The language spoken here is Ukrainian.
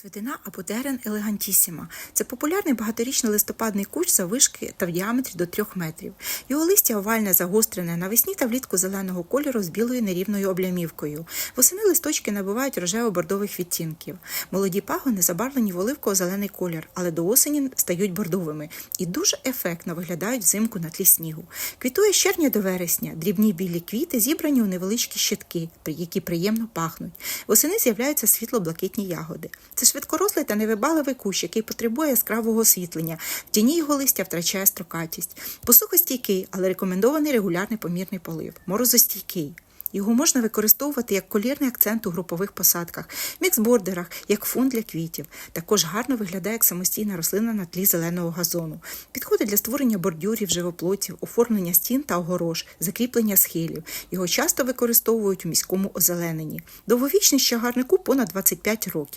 Свидина або елегантісіма це популярний багаторічний листопадний кущ завишки та в діаметрі до 3 метрів. Його листя овальне загострене навесні та влітку зеленого кольору з білою нерівною облямівкою. Восени листочки набувають рожево-бордових відтінків. Молоді пагони забарвлені в оливково-зелений колір, але до осені стають бордовими і дуже ефектно виглядають взимку на тлі снігу. Квітує з червня до вересня. Дрібні білі квіти зібрані у невеличкі щитки, які приємно пахнуть. Восени з'являються світло-блакитні ягоди. Це швидкорослий та невибаливий кущ, який потребує яскравого освітлення. В тіні його листя втрачає строкатість. Посухостійкий, але рекомендований регулярний помірний полив. Морозостійкий. Його можна використовувати як колірний акцент у групових посадках, міксбордерах, як фон для квітів. Також гарно виглядає як самостійна рослина на тлі зеленого газону. Підходить для створення бордюрів, живоплотів, оформлення стін та огорож, закріплення схилів. Його часто використовують у міському озелененні. Довговічність чагарнику понад 25 років.